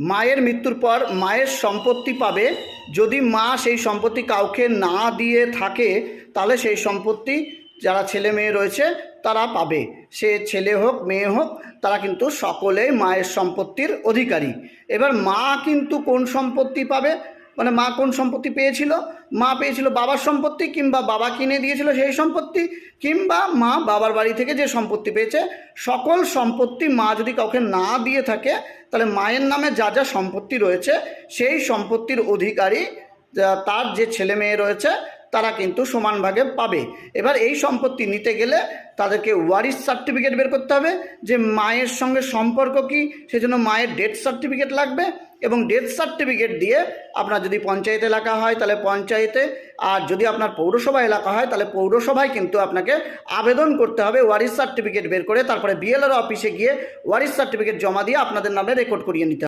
মায়ের মৃত্যুর পর মায়ের সম্পত্তি পাবে। যদি মা সেই সম্পত্তি কাউকে না দিয়ে থাকে, তাহলে সেই সম্পত্তি যারা ছেলে মেয়ে রয়েছে, তারা পাবে। সে ছেলে হোক, মেয়ে হোক, তারা কিন্তু সকলেই মায়ের সম্পত্তির অধিকারী। এবার মা কিন্তু কোন সম্পত্তি পাবে? মানে মা কোন সম্পত্তি পেয়েছিল? মা পেয়েছিল বাবার সম্পত্তি কিংবা বাবা কিনে দিয়েছিল সেই সম্পত্তি, কিংবা মা বাবার বাড়ি থেকে যে সম্পত্তি পেয়েছে, সকল সম্পত্তি মা যদি কাউকে না দিয়ে থাকে, তাহলে মায়ের নামে যা যা সম্পত্তি রয়েছে, সেই সম্পত্তির অধিকারী তার যে ছেলে মেয়ে রয়েছে তারা কিন্তু সমান ভাগে পাবে। এবার এই সম্পত্তি নিতে গেলে তাদেরকে ওয়ারিস সার্টিফিকেট বের করতে হবে যে মায়ের সঙ্গে সম্পর্ক কী, সেজন্য মায়ের ডেথ সার্টিফিকেট লাগবে এবং ডেথ সার্টিফিকেট দিয়ে আপনার যদি পঞ্চায়েত এলাকা হয় তাহলে পঞ্চায়েতে, আর যদি আপনার পৌরসভা এলাকা হয় তাহলে পৌরসভায় কিন্তু আপনাকে আবেদন করতে হবে ওয়ারিস সার্টিফিকেট বের করে, তারপরে বিএলআর অফিসে গিয়ে ওয়ারিস সার্টিফিকেট জমা দিয়ে আপনাদের নামে রেকর্ড করিয়ে নিতে